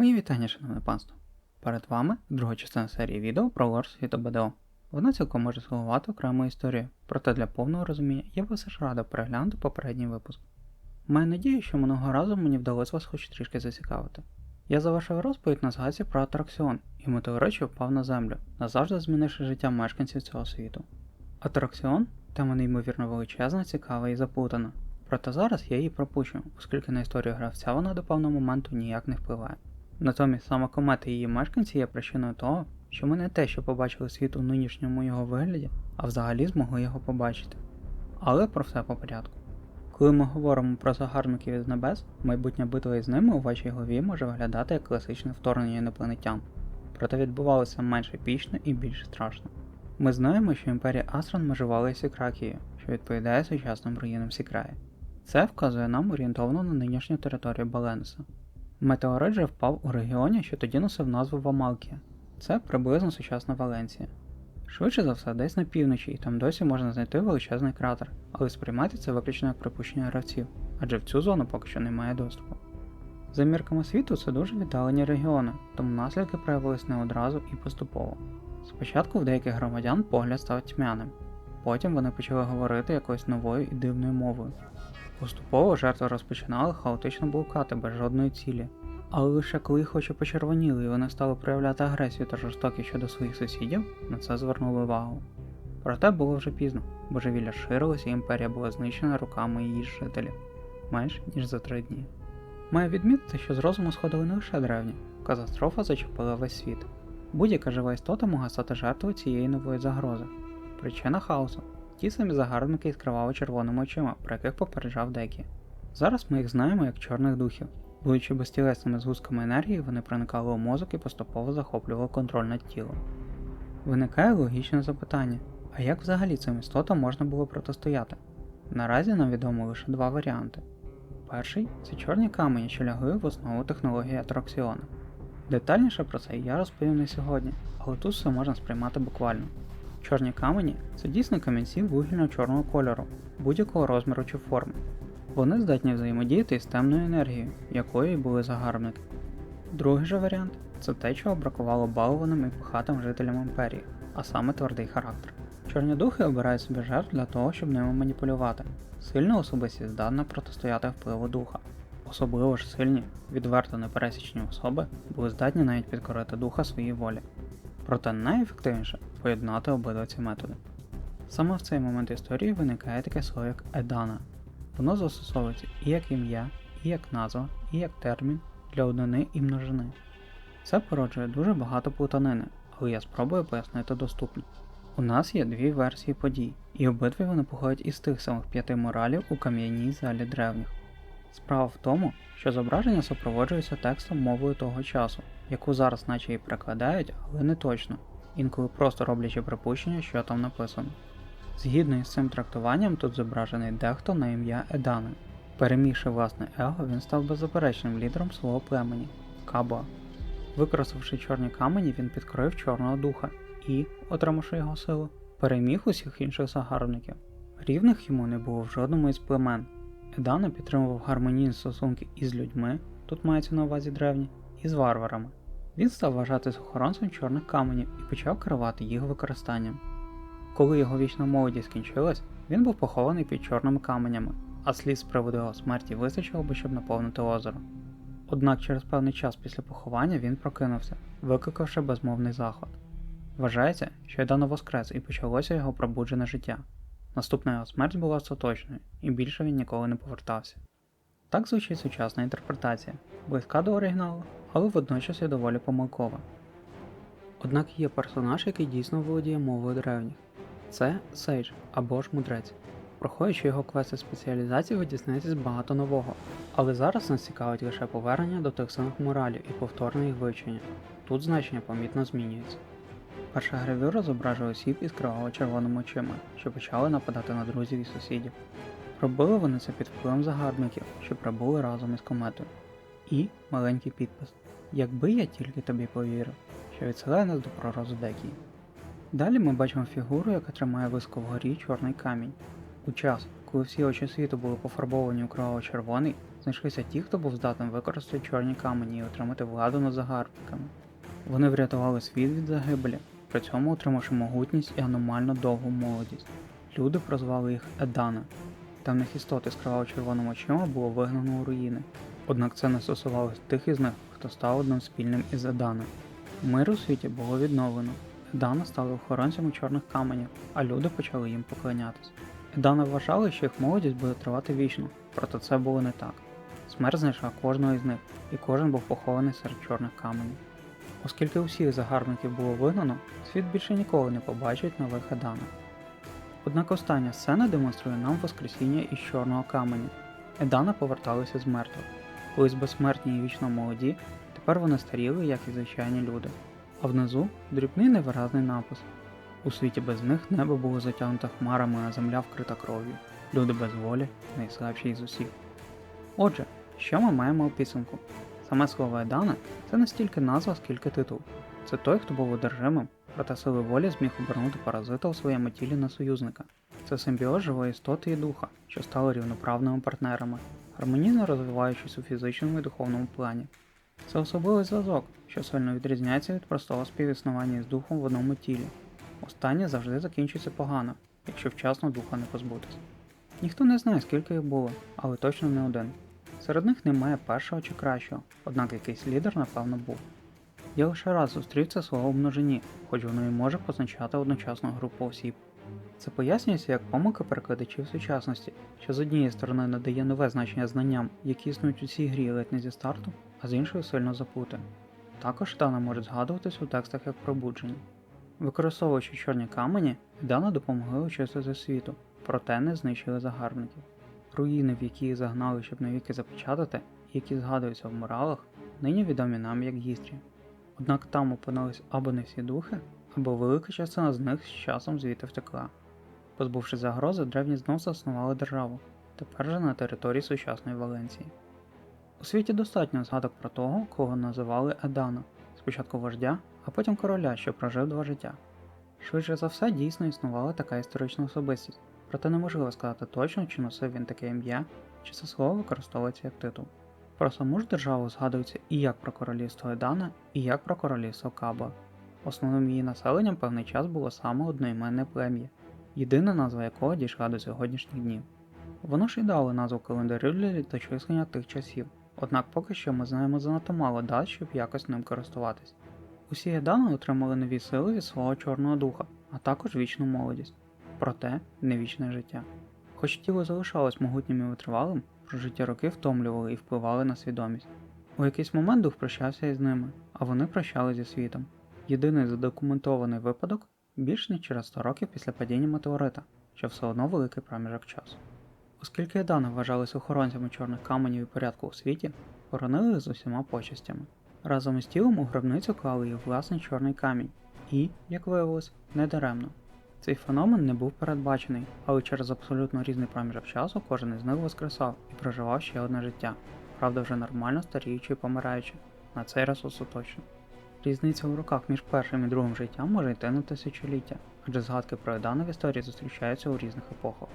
Мої вітання, шановне панство. Перед вами друга частина серії відео про лор світу БДО. Вона цілком може слугувати окремою історією, проте для повного розуміння я би все ж радив переглянути попередній випуск. Маю надію, що минулого разу мені вдалося вас хоч трішки зацікавити. Я завершив розповідь на згадці про атракціон і метеорит, впав на землю, назавжди змінивши життя мешканців цього світу. Атракціон тема неймовірно величезна, цікава і заплутана. Проте зараз я її пропущу, оскільки на історію гравця вона до певного моменту ніяк не впливає. Натомість саме комета і її мешканці є причиною того, що ми не те, що побачили світ у нинішньому його вигляді, а взагалі змогли його побачити. Але про все по порядку. Коли ми говоримо про загарбників із небес, майбутня битва із ними у вашій голові може виглядати як класичне вторгнення інопланетян, проте відбувалося менш епічно і більш страшно. Ми знаємо, що імперія Астрон межувала Сікракією, що відповідає сучасним руїнам Сікраї. Це вказує нам орієнтовно на нинішню територію Баленеса. Метеорит же впав у регіоні, що тоді носив назву Вамалкія. Це приблизно сучасна Валенція. Швидше за все, десь на півночі, і там досі можна знайти величезний кратер, але сприймати це виключно як припущення гравців, адже в цю зону поки що немає доступу. За мірками світу це дуже віддалені регіони, тому наслідки проявились не одразу і поступово. Спочатку в деяких громадян погляд став тьмяним, потім вони почали говорити якоюсь новою і дивною мовою. Поступово жертви розпочинали хаотично блукати без жодної цілі, але лише коли їх очі почервоніли і вони стали проявляти агресію та жорстокість щодо своїх сусідів, на це звернули увагу. Проте було вже пізно, божевілля ширилося і імперія була знищена руками її жителів менш ніж за три дні. Маю відмітити, що з розуму сходили не лише древні, катастрофа зачепила весь світ. Будь-яка жива істота могла стати жертвою цієї нової загрози. Причина хаосу ті самі загарбники із криваво-червоними очима, про яких попереджав Декі. Зараз ми їх знаємо як чорних духів. Будучи безтілесними згустками енергії, вони проникали у мозок і поступово захоплювали контроль над тілом. Виникає логічне запитання: а як взагалі цим істотам можна було протистояти? Наразі нам відомо лише два варіанти. Перший це чорні камені, що лягли в основу технології атракціону. Детальніше про це я розповім не сьогодні, але тут все можна сприймати буквально. Чорні камені це дійсно камінці вугільно-чорного кольору, будь-якого розміру чи форми. Вони здатні взаємодіяти із темною енергією, якою і були загарбники. Другий же варіант це те, чого бракувало балованим і пихатим жителям імперії, а саме твердий характер. Чорні духи обирають собі жертв для того, щоб ними маніпулювати. Сильна особистість здатна протистояти впливу духа. Особливо ж сильні, відверто непересічні особи були здатні навіть підкорити духа своїй волі. Проте найефективніше поєднати обидва ці методи. Саме в цей момент історії виникає таке слово як едана. Воно застосовується і як ім'я, і як назва, і як термін для однини і множини. Це породжує дуже багато плутанини, але я спробую пояснити доступно. У нас є дві версії подій, і обидві вони походять із тих самих п'яти моралів у кам'яній залі древніх. Справа в тому, що зображення супроводжується текстом мовою того часу, яку зараз наче і перекладають, але не точно, інколи просто роблячи припущення, що там написано. Згідно із цим трактуванням, тут зображений дехто на ім'я Едани. Перемігши власне его, він став беззаперечним лідером свого племені Кабоа. Використавши чорні камені, він підкроїв чорного духа і, отримавши його силу, переміг усіх інших загарбників. Рівних йому не було в жодному із племен. Едана підтримував гармонійні стосунки із людьми, тут мається на увазі древні, і з варварами. Він став вважатись охоронцем чорних каменів і почав керувати їх використанням. Коли його вічна молодість скінчилась, він був похований під чорними каменями, а слід з приводу його смерті вистачило би, щоб наповнити озеро. Однак через певний час після поховання він прокинувся, викликавши безмовний захват. Вважається, що Едано воскрес і почалося його пробуджене життя. Наступна його смерть була остаточною, і більше він ніколи не повертався. Так звучить сучасна інтерпретація, близька до оригіналу, але водночас і доволі помилкова. Однак є персонаж, який дійсно володіє мовою древніх. Це Сейдж або ж мудрець. Проходячи його квести спеціалізації, ви дізнаєтесь багато нового, але зараз нас цікавить лише повернення до тих самих моралів і повторне їх вивчення. Тут значення помітно змінюється. Перша гравюра зображує осіб із криваво-червоними очима, що почали нападати на друзів і сусідів. Робили вони це під впливом загарбників, що прибули разом із кометою. І маленький підпис Якби я тільки тобі повірив, що відсилає нас до пророзу Декії. Далі ми бачимо фігуру, яка тримає високо вгорі чорний камінь. У час, коли всі очі світу були пофарбовані у кроваво-червоний, знайшлися ті, хто був здатен використати чорні камені і отримати владу над загарбниками. Вони врятували світ від загибелі, при цьому отримавши могутність і аномально довгу молодість. Люди прозвали їх Едана. Темних істот із кроваво-червоними очима було вигнано у руїни. Однак це не стосувалося тих із них, хто став одним спільним із Едана. Мир у світі було відновлено. Едана стали охоронцями чорних каменів, а люди почали їм поклонятись. Едана вважали, що їх молодість буде тривати вічно, проте це було не так. Смерть знайшла кожного із них, і кожен був похований серед чорних каменів. Оскільки усіх загарбників було вигнано, світ більше ніколи не побачить нових Едана. Однак остання сцена демонструє нам Воскресіння із чорного каменя. Едана поверталися з мертвих. Колись безсмертні і вічно молоді, тепер вони старіли, як і звичайні люди. А внизу дрібний невиразний напис. У світі без них небо було затягнуте хмарами, а земля вкрита кров'ю. Люди без волі, найслабші із усіх. Отже, що ми маємо у підсумку? Саме слово Едана це не стільки назва, скільки титул. Це той, хто був одержимим, проте сили волі зміг обернути паразита у своєму тілі на союзника. Це симбіоз живої істоти і духа, що стали рівноправними партнерами, гармонійно розвиваючись у фізичному і духовному плані. Це особливий зв'язок, що сильно відрізняється від простого співіснування із духом в одному тілі. Останнє завжди закінчується погано, якщо вчасно духа не позбутись. Ніхто не знає, скільки їх було, але точно не один. Серед них немає першого чи кращого, однак якийсь лідер, напевно, був. Я лише раз зустрів це слово в множині, хоч воно і може позначати одночасну групу осіб. Це пояснюється як помилка перекладачів сучасності, що з однієї сторони надає нове значення знанням, які існують у цій грі ледь не зі старту, а з іншої сильно заплутає. Також Дана може згадуватись у текстах як пробудження. Використовуючи чорні камені, Дана допомогли очистити світу, проте не знищили загарбників. Руїни, в які загнали, щоб навіки запечатати, які згадуються в муралах, нині відомі нам як гістрі. Однак там опинились або не всі духи, або велика частина з них з часом звідти втекла. Позбувшись загрози, древні знов заснували державу, тепер же на території сучасної Валенції. У світі достатньо згадок про того, кого називали Едана, спочатку вождя, а потім короля, що прожив два життя. Швидше за все, дійсно існувала така історична особистість, проте неможливо сказати точно, чи носив він таке ім'я, чи це слово використовується як титул. Про саму ж державу згадується і як про королівство Едана, і як про королівство Каба. Основним її населенням певний час було саме одноіменне плем'я, єдина назва якого дійшла до сьогоднішніх днів. Воно ж і дало назву календарю для літочислення тих часів, однак поки що ми знаємо занадто мало дат, щоб якось ним користуватись. Усі Едани отримали нові сили від свого чорного духа, а також вічну молодість, проте не вічне життя. Хоч тіло залишалось могутнім і витривалим, прожиті роки втомлювали і впливали на свідомість. У якийсь момент дух прощався із ними, а вони прощали зі світом. Єдиний задокументований випадок більш ніж через 100 років після падіння метеорита, що все одно великий проміжок часу. Оскільки Едани вважалися охоронцями чорних каменів і порядку у світі, хоронили їх з усіма почестями. Разом із тілом у гробницю клали їх власний чорний камінь, і, як виявилось, не даремно. Цей феномен не був передбачений, але через абсолютно різний проміжок часу кожен із них воскресав і проживав ще одне життя, правда вже нормально старіючи і помираючи, на цей раз остаточно. Різниця у роках між першим і другим життям може йти на тисячоліття, адже згадки про Едана в історії зустрічаються у різних епохах.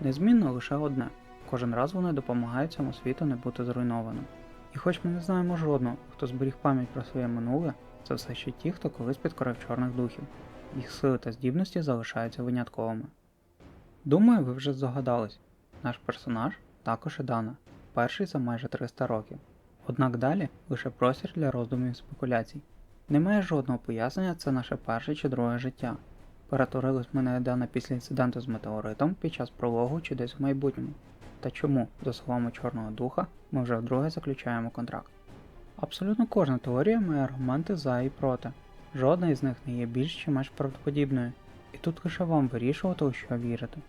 Незмінно лише одне кожен раз вони допомагають цьому світу не бути зруйнованим. І хоч ми не знаємо жодного, хто зберіг пам'ять про своє минуле, це все ще ті, хто колись підкорив чорних духів. Їх сили та здібності залишаються винятковими. Думаю, ви вже здогадались, наш персонаж також Едана, перший за майже 300 років. Однак далі лише простір для роздумів і спекуляцій. Немає жодного пояснення, це наше перше чи друге життя. Перетворились ми на Едана після інциденту з метеоритом під час прологу чи десь в майбутньому. Та чому, за словами Чорного Духа, ми вже вдруге заключаємо контракт? Абсолютно кожна теорія має аргументи за і проти. Жодна із них не є більш чи менш правдоподібною, і тут лише вам вирішувати, у що вірити.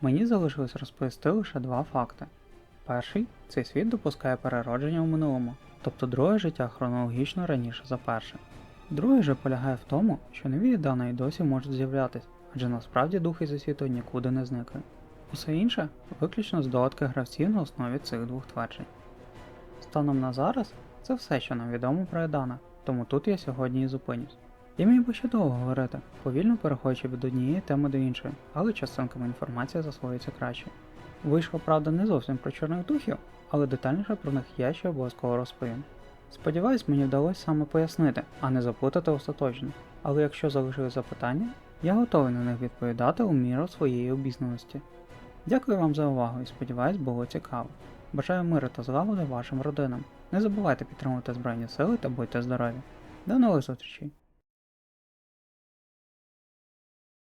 Мені залишилось розповісти лише два факти. Перший цей світ допускає переродження у минулому, тобто друге життя хронологічно раніше за перше. Другий же полягає в тому, що нові Едана й досі можуть з'являтись, адже насправді духи зі світу нікуди не зникли. Усе інше виключно здогадки гравців на основі цих двох тверджень. Станом на зараз це все, що нам відомо про Едана, тому тут я сьогодні і зупинюсь. Я міг би ще довго говорити, повільно переходячи від однієї теми до іншої, але частинками інформація засвоюється краще. Вийшло, правда, не зовсім про чорних духів, але детальніше про них я ще обов'язково розповім. Сподіваюсь, мені вдалося саме пояснити, а не заплутати остаточно. Але якщо залишили запитання, я готовий на них відповідати у міру своєї обізнаності. Дякую вам за увагу і сподіваюсь, було цікаво. Бажаю миру та злагоди вашим родинам. Не забувайте підтримувати Збройні Сили та будьте здорові. До нових зустрічей!